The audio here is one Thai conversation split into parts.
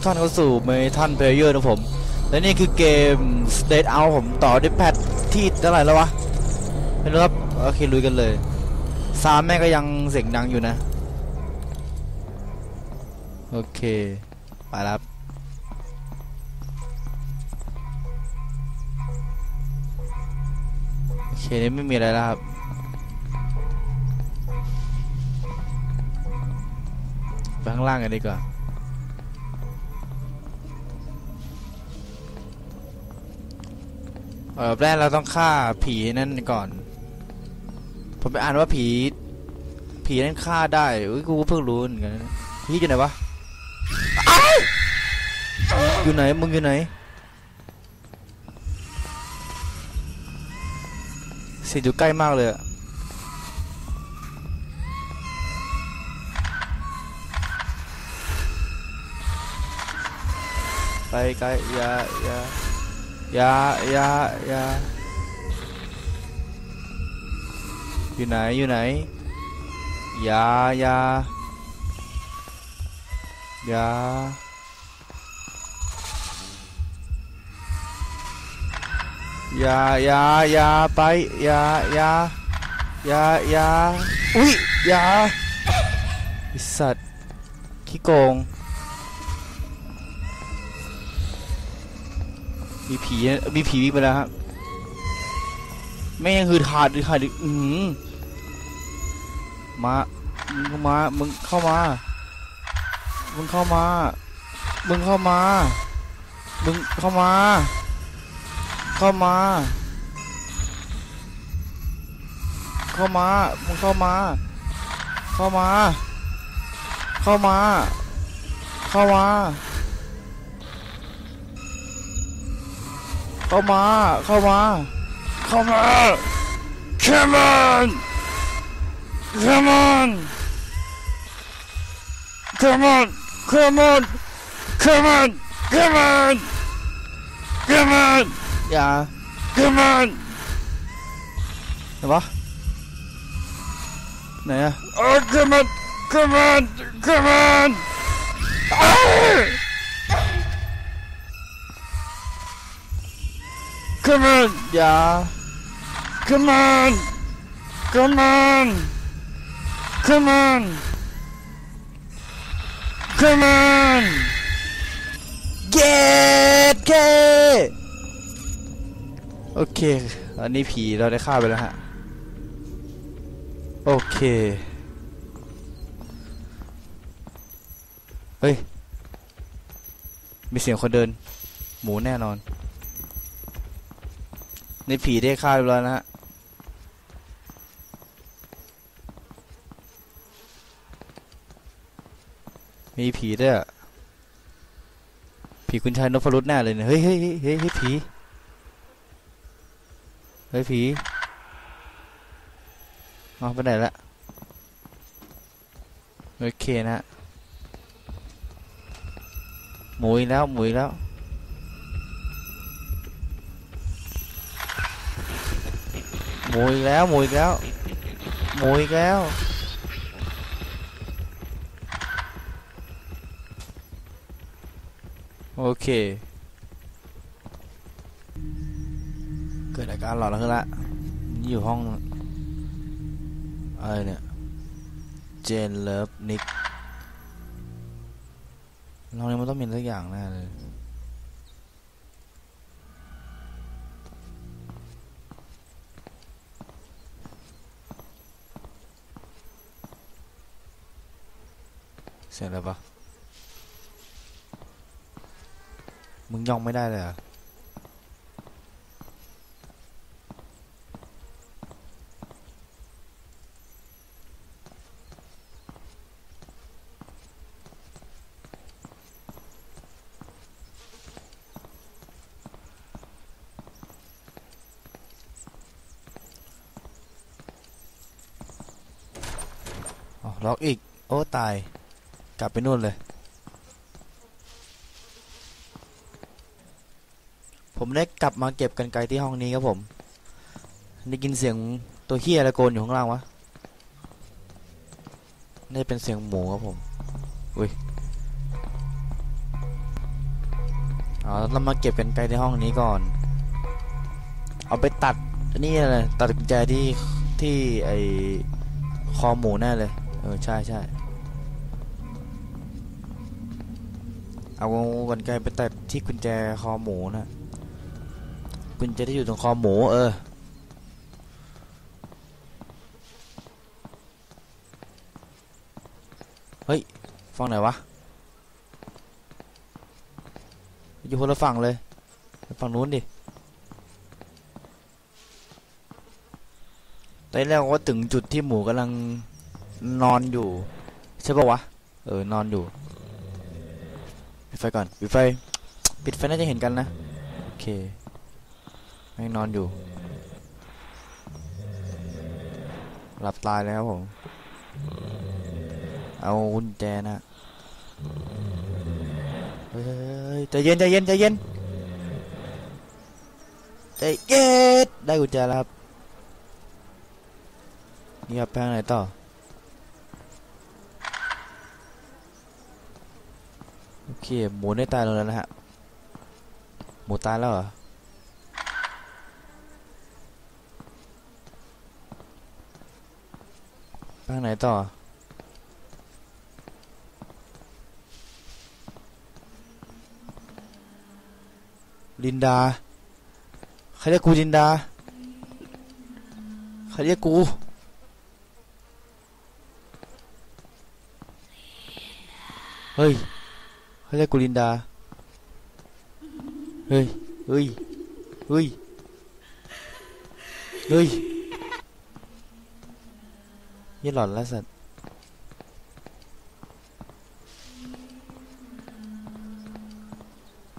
ทุกท่านเข้าสู่เมทันเพลเยอร์นะผม และนี่คือเกม State Out ผมต่อด้วยแพทที่เท่าไหร่แล้ววะ ไม่รู้ครับ โอเคลุยกันเลยซาวด์แม่ก็ยังเสียงดังอยู่นะ โอเค ไปแล้วครับโอเคนี่ไม่มีอะไรแล้วครับไปข้างล่างกันดีกว่า ออแรกเราต้องฆ่าผีนั่นก่อน ผมไปอ่านว่าผี ผีนั่นฆ่าได้อุ้ยกูเพิ่งรู้เหมือนกันนะผีอยู่ไหนวะอยู่ไหนมึงอยู่ไหนเสียอยู่ใกล้มากเลยอะไปไกลอย่าอย่า อย่าอย่าอย่าอยู่ไหนอยู่ไหนอย่าอย่าอย่าอย่าอย่าอย่าไปอย่าอย่าอย่าอย่าอุ้ยอย่าไอสัตว์ขี้โกง มีผีมีผีวิ่งไปแล้วครับแม่งคือถาดหรือขาดหรืออือมามึงเข้ามา มึงเข้ามา มึงเข้ามา มึงเข้ามา มึงเข้ามา เข้ามา เข้ามา มึงเข้ามา เข้ามา เข้ามา เข้ามา เข้ามา เข้ามา เข้ามา Come on Come on Come on Come on Come on Come on Come on อย่า Come on ไหนวะไหนอะ Oh come on Come on Come on อ้า Come on อย่า Come on Come on Come on Come on Get K โอเค อันนี้ผีเราได้ฆ่าไปแล้วฮะ โอเค เฮ้ย มีเสียงคนเดิน หมูแน่นอน ในผีได้ฆ่าไปแล้วนะฮะมีผีด้วยผีคุณชายนพรุษแน่เลยเนี่ยเฮ้ยเฮ้ยเฮ้ยเฮ้ยเฮ้ยผีเฮ้ยผีเอาไปไหนละโอเคนะฮะหมุยแล้วหมุยแล้ว หมุยแล้วหมุยแล้วหมุยแล้วโอเค เกิดอาการหลอนแล้วขึ้นละนี่อยู่ห้องอะไรเนี่ย เจนเลิฟนิกห้องนี้มันต้องมีสักอย่างแน่เลย สียงอะไรปะมึงย่องไม่ได้เลยหรอะอ๋อล็อกอีก โอ้ ตาย กลับไปนู่นเลย ผมได้กลับมาเก็บกันไกลที่ห้องนี้ครับผม ได้ยินเสียงตัวเฮียอะไรโกนอยู่ข้างล่างวะนี่เป็นเสียงหมูครับผม อุ้ยอ๋อเรามาเก็บกันไกลในห้องนี้ก่อน เอาไปตัดนี่อะไรตัดกุญแจที่ที่ไอคอหมูแน่เลย เออ ใช่ใช่ เอากันไกลไปตัดที่กุญแจคอหมูนะกุญแจที่อยู่ตรงคอหมูเออเฮ้ยฝั่งไหนวะอยู่คนละฝั่งเลยฝั่งนู้นดิตอนแรกว่าถึงจุดที่หมูกำลังนอนอยู่ ใช่ปะวะ เออนอนอยู่ ไฟก่อนปิดไฟ ปิดไฟน่าจะเห็นกันนะ โอเคแม่งนอนอยู่ หลับตายแล้วครับผม เอากุญแจนะเฮ้ยใจเย็นใจเย็นใจเย็นใจเย็นได้กุญแจแล้วครับนี่ครับแพงไหนต่อโอเค หมูได้ตายแล้วนะฮะ หมูตายแล้วเหรอแพงไหนต่อ ลินดา ใครเรียกกูลินดา ใครเรียกกูเฮ้ย ใครเรียกกูลินดา เฮ้ย เฮ้ย เฮ้ย เฮ้ยยี่หลอนแล้วสัตว์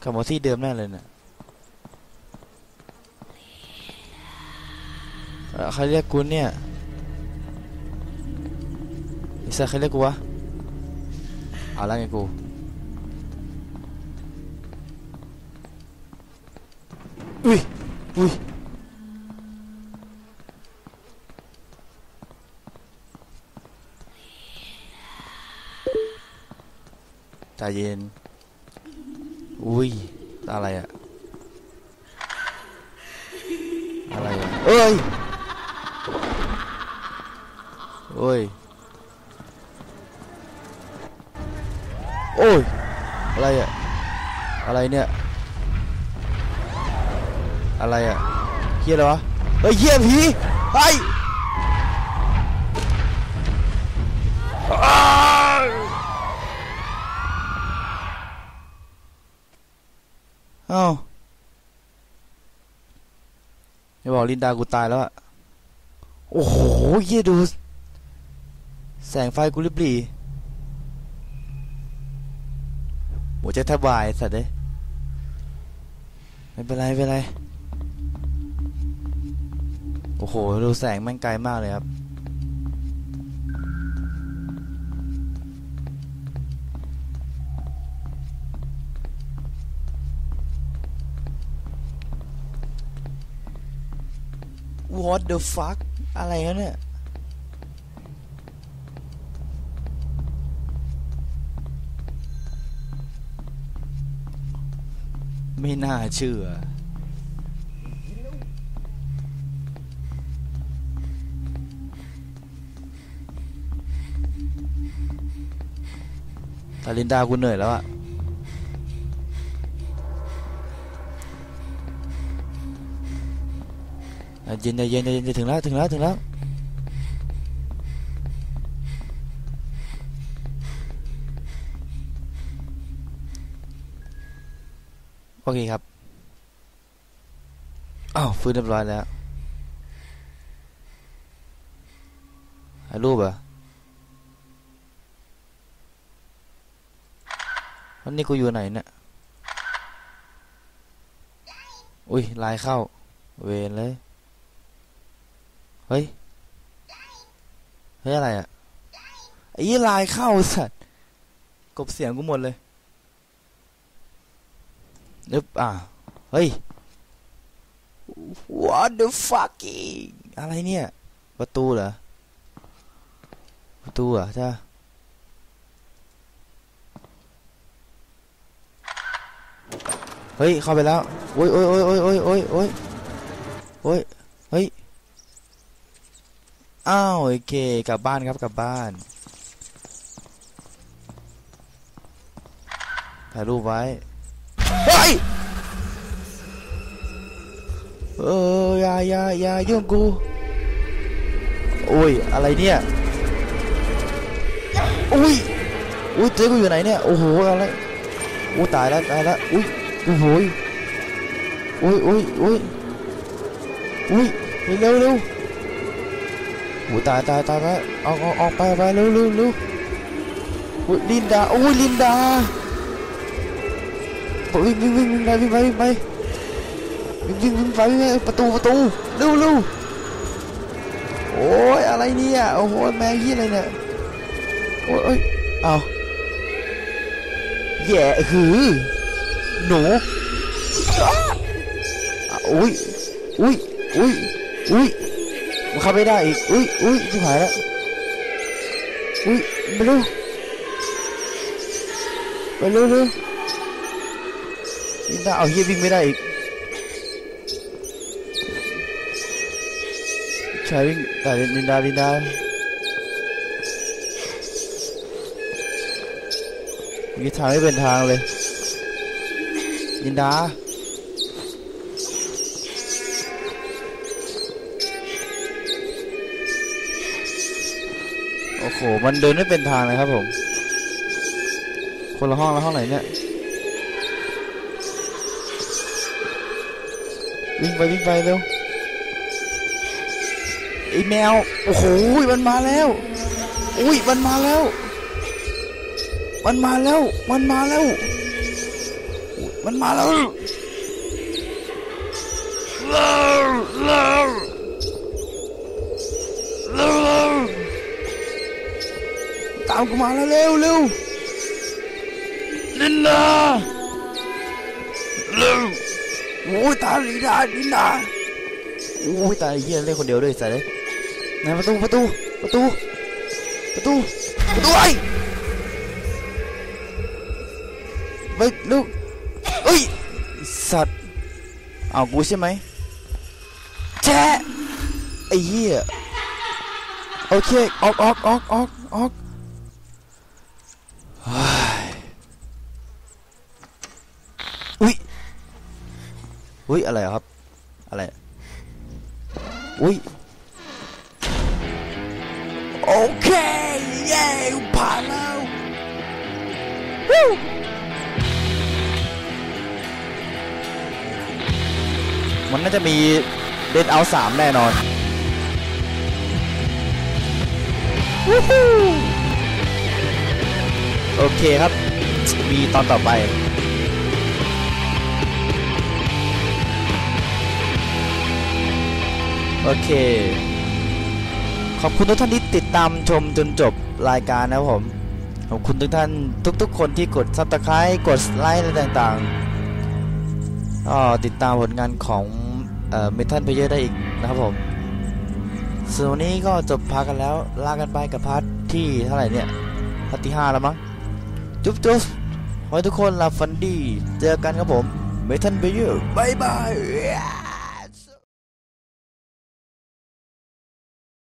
กับมาที่เดิมแน่เลยนะ่ะเอ่อใครเรียกกูเนี่ยไอ้สัสใครเรียกกูวะ เอาละไงกู อุ้ยอุ้ยใจเย็นอุ้ยอะไรอะอะไร อะไรอะเขี่ยอะเฮียอะไรวะเฮ้ยเฮียผีเฮ้ยอ้ายเอ้าอย่าบอกลินดากูตายแล้วอะโอ้โหเฮียดู แสงไฟกูริบหรี่หัวใจแทบวายสัตว์เอ้ยไม่เป็นไรไม่เป็นไร โอ้โห ดูแสงแม่งไกลมากเลยครับ What the fuck อะไรกันเนี่ยไม่น่าเชื่อ ตาลินดากูเหนื่อยแล้วอะอะเย็นเย็นเย็นถึงแล้วถึงแล้วถึงแล้วโอเคครับอ้าวฟื้นเรียบร้อยแล้วรูปเหรอ วันนี้กูอยู่ไหนเนี่ย อุ้ยไลน์เข้า เวรเลย เฮ้ย เฮ้ยอะไรอะไอ้ยี่ไลน์เข้าสัตว์ กบเสียงกูหมดเลยนึบอะ เฮ้ย what the fucking อะไรเนี่ย ประตูเหรอ ประตูเหรอใช่ปะ เฮ้ยเข้าไปแล้วโอ้ยโอ้ยโอ้ยโอ้ยโอ้ยโอ้ยโอ้ยโอ้ยเฮ้ยอ้าวโอเคกลับบ้านครับกลับบ้านถ่ายรูปไว้เฮ้ยเอออย่าอย่าอย่ายุ่งกูโอ้ยอะไรเนี่ยอุ้ยอุ้ยเจ๊กูอยู่ไหนเนี่ยโอ้โหอะไรโอ้ตายแล้วตายแล้วอุ้ย โอ้โหยอุ้ยอุ้ยอุ้ยอุ้ยเร็วเร็วโอ้ตายตายตายแล้วออกออกออกไปไปเร็วเร็วเร็วอุ้ยลินดาโอ้ยลินดาวิ่งวิ่งวิ่งวิ่งไปวิ่งไปวิ่งไปวิ่งวิ่งวิ่งไปวิ่งไปประตูประตูเร็วเร็วโอ้ยอะไรเนี่ยโอ้โหแมงยี่อะไรเนี่ยโอ้ยเอ้ยเอาแย่หือ หนูอุ้ยอุ้ยอุ้ยอุ้ยมันเข้าไม่ได้อีกอุ้ยอุ้ยชิบหายแล้วอุ้ยไปเร็วไปเร็วเร็วยินดาเอาเฮียวิ่งไม่ได้อีกใช่วิ่งแต่ลินดาลินดามีทางไม่เป็นทางเลย ลินดา โอ้โห มันเดินไม่เป็นทางเลยครับผม คนละห้องแล้วห้องไหนเนี่ย วิ่งไปวิ่งไปเร็วไอ้แมว โอ้โห มันมาแล้ว อุ้ย มันมาแล้ว มันมาแล้ว มันมาแล้ว มันมาแล้วเร็วเร็วเร็วตามกูมาแล้วเร็วเร็วลินดาเร็วโอ้ยตายลินดาลินดาโอ้ยตายเฮียเล่นคนเดียวด้วยใส่เลยไหนประตูประตูประตูประตูประตูไอ้ไปลูก เอากูใช่ไหมแจ๊ะไอ้เหี้ยโอเคออกออกออกออกออกอุ้ยอุ้ยอะไรครับ อะไรอะอุ้ยโอเคเย้ผ่านแล้ว มันน่าจะมีเดนเอาสามแน่นอนโอเคครับ มีตอนต่อไปโอเค ขอบคุณทุกท่านที่ติดตามชมจนจบรายการนะครับผม ขอบคุณทุกท่านทุกๆ คนที่กดซับสไคร b ์กดไลค์อะไรต่างๆก็ติดตามผลงานของ เมทัลเพเยอร์ได้อีกนะครับผมส่วนวันนี้ก็จบพากันแล้วลากันไปกับพาร์ทที่เท่าไหร่เนี่ยพาร์ทที่5แล้วมั้งจุ๊บจุ๊บขอให้ทุกคนหลับฝันดี เจอกันครับผมเมทัลเพเยอร์บายบาย